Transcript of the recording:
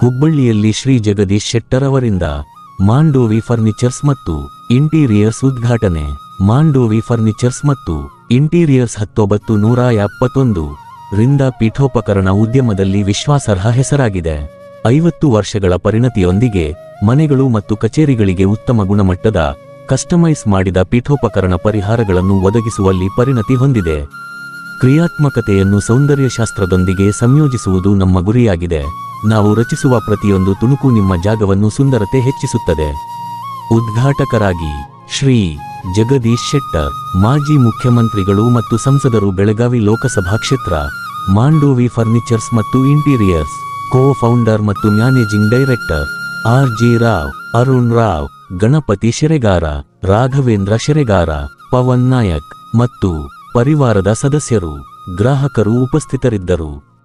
ಹುಬ್ಬಳ್ಳಿಯಲ್ಲಿ ಶ್ರೀ ಜಗದೀಶ್ ಶೆಟ್ಟರ್ ಅವರಿಂದ ಮಾಂಡೋವಿ ಫರ್ನಿಚರ್ಸ್ ಮತ್ತು ಇಂಟೀರಿಯರ್ಸ್ ಉದ್ಘಾಟನೆ. ಮಾಂಡೋವಿ ಫರ್ನಿಚರ್ಸ್ ಮತ್ತು ಇಂಟೀರಿಯರ್ಸ್ ಹತ್ತೊಂಬತ್ತು ನೂರ ಎಪ್ಪತ್ತೊಂದು ರಿಂದ ಪೀಠೋಪಕರಣ ಉದ್ಯಮದಲ್ಲಿ ವಿಶ್ವಾಸಾರ್ಹ ಹೆಸರಾಗಿದೆ. ಐವತ್ತು ವರ್ಷಗಳ ಪರಿಣತಿಯೊಂದಿಗೆ ಮನೆಗಳು ಮತ್ತು ಕಚೇರಿಗಳಿಗೆ ಉತ್ತಮ ಗುಣಮಟ್ಟದ ಕಸ್ಟಮೈಸ್ ಮಾಡಿದ ಪೀಠೋಪಕರಣ ಪರಿಹಾರಗಳನ್ನು ಒದಗಿಸುವಲ್ಲಿ ಪರಿಣತಿ ಹೊಂದಿದೆ. ಕ್ರಿಯಾತ್ಮಕತೆಯನ್ನು ಸೌಂದರ್ಯಶಾಸ್ತ್ರದೊಂದಿಗೆ ಸಂಯೋಜಿಸುವುದು ನಮ್ಮ ಗುರಿಯಾಗಿದೆ. ನಾವು ರಚಿಸುವ ಪ್ರತಿಯೊಂದು ತುಣುಕು ನಿಮ್ಮ ಜಾಗವನ್ನು ಸುಂದರತೆ ಹೆಚ್ಚಿಸುತ್ತದೆ. ಉದ್ಘಾಟಕರಾಗಿ ಶ್ರೀ ಜಗದೀಶ್ ಶೆಟ್ಟರ್, ಮಾಜಿ ಮುಖ್ಯಮಂತ್ರಿಗಳು ಮತ್ತು ಸಂಸದರು ಬೆಳಗಾವಿ ಲೋಕಸಭಾ ಕ್ಷೇತ್ರ, ಮಾಂಡೋವಿ ಫರ್ನಿಚರ್ಸ್ ಮತ್ತು ಇಂಟೀರಿಯರ್ಸ್ ಕೋ ಫೌಂಡರ್ ಮತ್ತು managing director R G Rao, Arun Rao, Ganapati Sheregar, Raghavendra Sheregar, Pavan Nayak ಮತ್ತು ಪರಿವಾರದ ಸದಸ್ಯರು, ಗ್ರಾಹಕರು ಉಪಸ್ಥಿತರಿದ್ದರು.